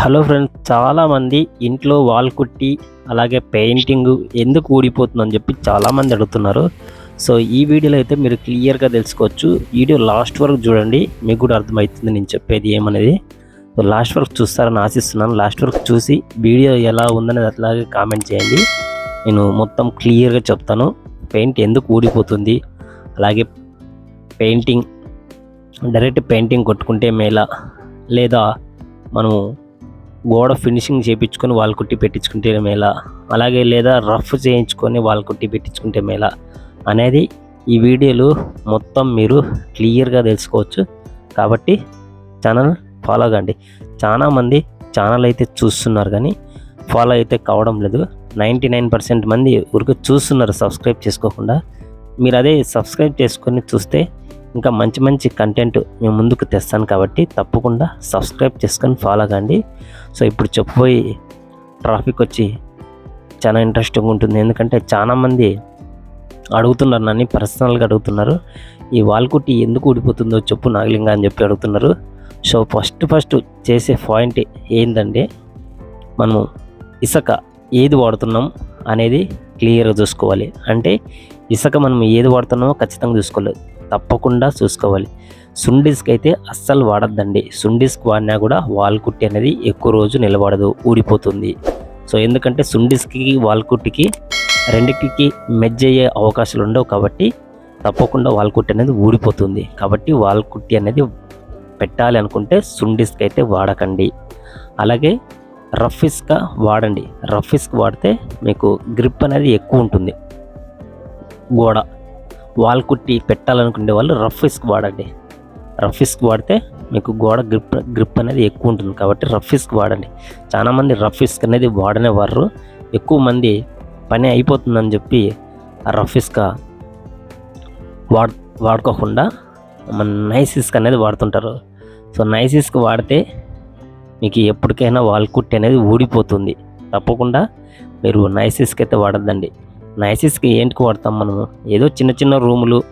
Hello friends చాలామంది ఇంట్లో wall కుట్టి అలాగే పెయింటింగ్ ఎందుకు ఊడిపోతుందని చెప్పి చాలామంది అడుగుతున్నారు. సో ఈ వీడియోలో అయితే మీరు క్లియర్గా తెలుసుకోవచ్చు. వీడియో లాస్ట్ వరకు చూడండి మీకు కూడా అర్థమవుతుంది నేను చెప్పేది ఏమనేది. సో లాస్ట్ వరకు చూస్తారని ఆశిస్తున్నాను. లాస్ట్ వరకు చూసి వీడియో ఎలా ఉందనేది అట్లాగే కామెంట్ చేయండి. నేను మొత్తం క్లియర్గా చెప్తాను. పెయింట్ ఎందుకు ఊడిపోతుంది? అలాగే పెయింటింగ్ డైరెక్ట్ పెయింటింగ్ కొట్టుకుంటే మేలా? లేదా మనము గోడ ఫినిషింగ్ చేయించుకొని వాల్ కుట్టి పెట్టించుకుంటే మేలా అలాగే లేదా రఫ్ చేయించుకొని వాల్ కుట్టి పెట్టించుకుంటే మేలా అనేది ఈ వీడియోలో మొత్తం మీరు క్లియర్గా తెలుసుకోవచ్చు. కాబట్టి ఛానల్ ఫాలో కండి. చాలామంది ఛానల్ అయితే చూస్తున్నారు కానీ ఫాలో అయితే కావడం లేదు. నైంటీ నైన్ పర్సెంట్ మంది ఊరికి చూస్తున్నారు సబ్స్క్రైబ్ చేసుకోకుండా. మీరు అదే సబ్స్క్రైబ్ చేసుకొని చూస్తే ఇంకా మంచి మంచి కంటెంట్ మేము ముందుకు తెస్తాను కాబట్టి తప్పకుండా సబ్స్క్రైబ్ చేసుకొని ఫాలో కండి. సో ఇప్పుడు చెప్పబోయి ట్రాఫిక్ వచ్చి చాలా ఇంట్రెస్టింగ్ ఉంటుంది. ఎందుకంటే చాలామంది అడుగుతున్నారు నన్ను పర్సనల్గా అడుగుతున్నారు. ఈ వాల్కుట్టి ఎందుకు ఊడిపోతుందో చెప్పు నాగలింగ అని చెప్పి అడుగుతున్నారు. సో ఫస్ట్ ఫస్ట్ చేసే పాయింట్ ఏంటంటే మనము ఇసుక ఏది వాడుతున్నాం అనేది క్లియర్గా చూసుకోవాలి. అంటే ఇసుక మనం ఏది వాడుతున్నామో ఖచ్చితంగా చూసుకోలేదు తప్పకుండా చూసుకోవాలి. సుండిస్క్ అయితే అస్సలు వాడద్దండి. సుండిస్క్ వాడినా కూడా వాల్ కుట్టి అనేది ఎక్కువ రోజు నిలబడదు ఊడిపోతుంది. సో ఎందుకంటే సుండిస్క్కి వాల్ కుట్టికి రెండింటికి మెజ్ అయ్యే అవకాశాలు ఉండవు కాబట్టి తప్పకుండా వాల్ కుట్టి అనేది ఊడిపోతుంది. కాబట్టి వాల్ కుట్టి అనేది పెట్టాలి అనుకుంటే సుండిస్క్ అయితే వాడకండి. అలాగే రఫ్ ఇస్క్ వాడండి. రఫ్ ఇస్క్ వాడితే మీకు గ్రిప్ అనేది ఎక్కువ ఉంటుంది. గోడ. వాల్ కుట్టి పెట్టాలనుకునే వాళ్ళు రఫ్ ఇస్క్ వాడండి. రఫ్ ఇస్క్ వాడితే మీకు గోడ గ్రిప్ గ్రిప్ అనేది ఎక్కువ ఉంటుంది కాబట్టి రఫ్ ఇస్క్ వాడండి. చాలామంది రఫ్ ఇస్క్ అనేది వాడనే వారు ఎక్కువ మంది పని అయిపోతుందని చెప్పి ఆ రఫ్ ఇస్క వాడ్ వాడుకోకుండా మన నైస్ ఇస్క్ అనేది వాడుతుంటారు. సో నైస్ ఇస్క్ వాడితే మీకు ఎప్పటికైనా వాల్ కుట్టి అనేది ఊడిపోతుంది. తప్పకుండా మీరు నైస్ ఇస్క్ అయితే వాడద్దండి. నైసిస్కి ఏంటికి వాడతాం మనము? ఏదో చిన్న చిన్న రూములు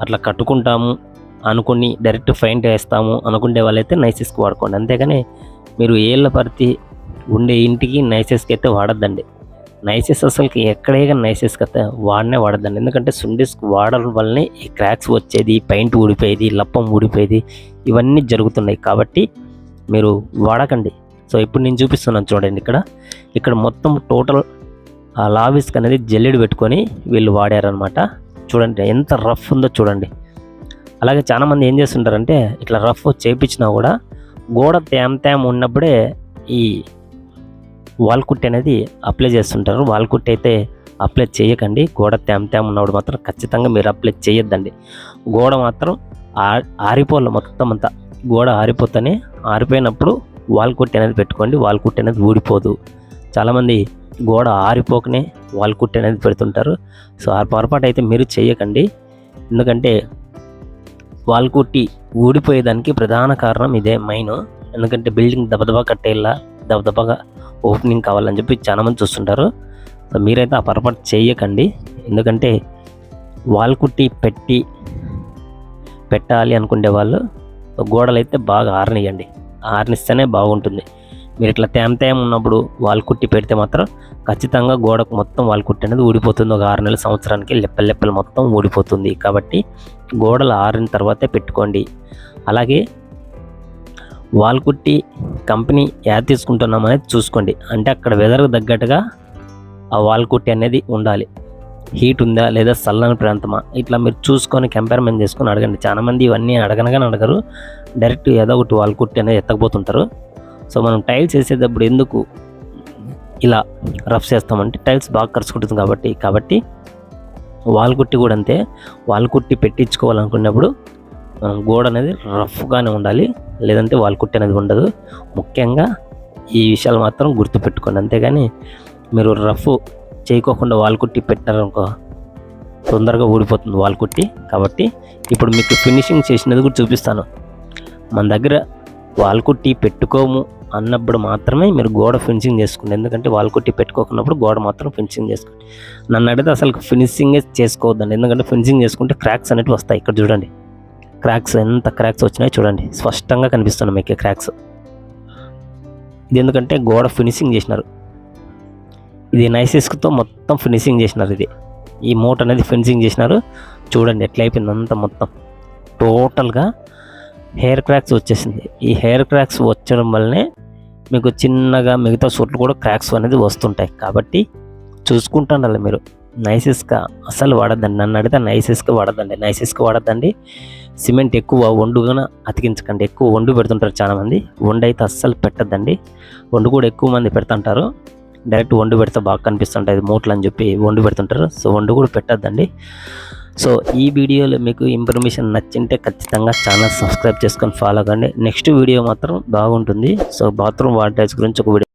అట్లా కట్టుకుంటాము అనుకుని డైరెక్ట్ ఫైంట్ వేస్తాము అనుకునే వాళ్ళైతే నైసిస్కి వాడుకోండి. అంతేగాని మీరు ఏళ్ళ పరిధి ఉండే ఇంటికి నైసెస్కి అయితే వాడద్దండి. నైసెస్ అసలుకి ఎక్కడే నైసెస్కి అయితే వాడనే వాడద్దండి. ఎందుకంటే సుండిస్క్ వాడడం వల్లనే ఈ క్రాక్స్ వచ్చేది పెయింట్ ఊడిపోయేది లప్పం ఊడిపోయేది ఇవన్నీ జరుగుతున్నాయి. కాబట్టి మీరు వాడకండి. సో ఇప్పుడు నేను చూపిస్తున్నాను చూడండి ఇక్కడ. ఇక్కడ మొత్తం టోటల్ ఆ లావిస్క్ అనేది జల్లెడు పెట్టుకొని వీళ్ళు వాడారనమాట చూడండి ఎంత రఫ్ ఉందో చూడండి. అలాగే చాలామంది ఏం చేస్తుంటారంటే ఇట్లా రఫ్ చేపించినా కూడా గోడ తేమ తేమ ఉన్నప్పుడే ఈ వాల్ కుట్టి అనేది అప్లై చేస్తుంటారు. వాల్ కుట్టి అయితే అప్లై చేయకండి. గోడ తేమ తేమ ఉన్నప్పుడు మాత్రం ఖచ్చితంగా మీరు అప్లై చేయొద్దండి. గోడ మాత్రం ఆ- ఆరిపోవాలి మొత్తం అంతా. గోడ ఆరిపోతేనే ఆరిపోయినప్పుడు వాల్ కుట్టి అనేది పెట్టుకోండి. వాల్ కుట్టి అనేది ఊడిపోదు. చాలామంది గోడ ఆరిపోకనే వాళ్ళు కుట్టి అనేది పెడుతుంటారు. సో ఆ పొరపాటు అయితే మీరు చేయకండి. ఎందుకంటే వాల్ కుట్టి ఊడిపోయేదానికి ప్రధాన కారణం ఇదే మైన్. ఎందుకంటే బిల్డింగ్ దబదబా కట్టేలా దబదబాగా ఓపెనింగ్ కావాలని చెప్పి చాలామంది చూస్తుంటారు. సో మీరైతే ఆ పొరపాటు చేయకండి. ఎందుకంటే వాల్ కుట్టి పెట్టి పెట్టాలి అనుకునే వాళ్ళు గోడలు అయితే బాగా ఆరనియండి ఆరనిస్తేనే బాగుంటుంది. మీరు ఇట్లా తేమ తేమ ఉన్నప్పుడు వాల్ కుట్టి పెడితే మాత్రం ఖచ్చితంగా గోడకు మొత్తం వాల్ కుట్టి అనేది ఊడిపోతుంది. ఒక ఆరు నెలల సంవత్సరానికి లెప్పలు లెప్పలు మొత్తం ఊడిపోతుంది. కాబట్టి గోడలు ఆరిన తర్వాతే పెట్టుకోండి. అలాగే వాల్ కుట్టి కంపెనీ యాడ్ తీసుకుంటున్నాం అనేది చూసుకోండి. అంటే అక్కడ వెదర్కు తగ్గట్టుగా ఆ వాల్ కుట్టి అనేది ఉండాలి. హీట్ ఉందా లేదా చల్లని ప్రాంతమా? ఇట్లా మీరు చూసుకొని కంపేర్మెంట్ చేసుకొని అడగండి. చాలామంది ఇవన్నీ అడగనగానే అడగరు. డైరెక్ట్ ఏదో ఒకటి వాల్ కుట్టి అనేది ఎత్తకపోతుంటారు. సో మనం టైల్స్ వేసేటప్పుడు ఎందుకు ఇలా రఫ్ చేస్తామంటే టైల్స్ బాగా కరుచుకుంటుంది కాబట్టి కాబట్టి వాల్ కుట్టి కూడా అంతే. వాల్ కుట్టి పెట్టించుకోవాలనుకున్నప్పుడు మనం గోడ అనేది రఫ్గానే ఉండాలి. లేదంటే వాల్ కుట్టి అనేది ఉండదు. ముఖ్యంగా ఈ విషయాలు మాత్రం గుర్తుపెట్టుకోండి. అంతేగాని మీరు రఫ్ చేయకోకుండా వాల్ కుట్టి పెట్టారనుకో తొందరగా ఊడిపోతుంది వాల్ కుట్టి. కాబట్టి ఇప్పుడు మీకు ఫినిషింగ్ చేసినది కూడా చూపిస్తాను. మన దగ్గర వాల్ కుట్టి పెట్టుకోము. అన్నప్పుడు మాత్రమే మీరు గోడ ఫినిషింగ్ చేసుకోండి. ఎందుకంటే వాల్ కొట్టి పెట్టుకోకున్నప్పుడు గోడ మాత్రం ఫినిషింగ్ చేసుకోండి. నన్ను అడిగితే అసలు ఫినిషింగే చేసుకోవద్దండి. ఎందుకంటే ఫినిషింగ్ చేసుకుంటే క్రాక్స్ అనేవి వస్తాయి. ఇక్కడ చూడండి. క్రాక్స్ ఎంత క్రాక్స్ వచ్చినాయో చూడండి. స్పష్టంగా కనిపిస్తున్నాయి మీకు క్రాక్స్. ఇది ఎందుకంటే గోడ ఫినిషింగ్ చేసినారు. ఇది నైస్ మొత్తం ఫినిషింగ్ చేసినారు ఇది. ఈ మూట అనేది ఫినిషింగ్ చేసినారు. చూడండి ఎట్లా అయిపోయింది అంతా మొత్తం. టోటల్గా హెయిర్ క్రాక్స్ వచ్చేసింది. ఈ హెయిర్ క్రాక్స్ వచ్చడం వల్లనే మీకు చిన్నగా మిగతా చోట్ల కూడా క్రాక్స్ అనేది వస్తుంటాయి. కాబట్టి చూసుకుంటుండాలి మీరు? నైసిస్గా అసలు వాడద్దండి. నన్ను అడిగితే నైస్ ఇసుక వాడద్దండి. నైస్ వాడద్దండి. సిమెంట్ ఎక్కువ వండుగా అతికించకండి. ఎక్కువ వండు పెడుతుంటారు చాలామంది. వండు అయితే అస్సలు పెట్టద్దండి. వండు కూడా ఎక్కువ మంది పెడుతుంటారు. డైరెక్ట్ వండు పెడితే బాగా కనిపిస్తుంటుంది మూటలు అని చెప్పి వండు పెడుతుంటారు. సో వండు కూడా పెట్టద్దండి. సో ఈ వీడియోలో మీకు ఇన్ఫర్మేషన్ నచ్చింటే ఖచ్చితంగా ఛానల్ సబ్స్క్రైబ్ చేసుకొని ఫాలో కండి. నెక్స్ట్ వీడియో మాత్రం బాగుంటుంది. సో బాత్రూమ్ వాటర్ గురించి ఒక వీడియో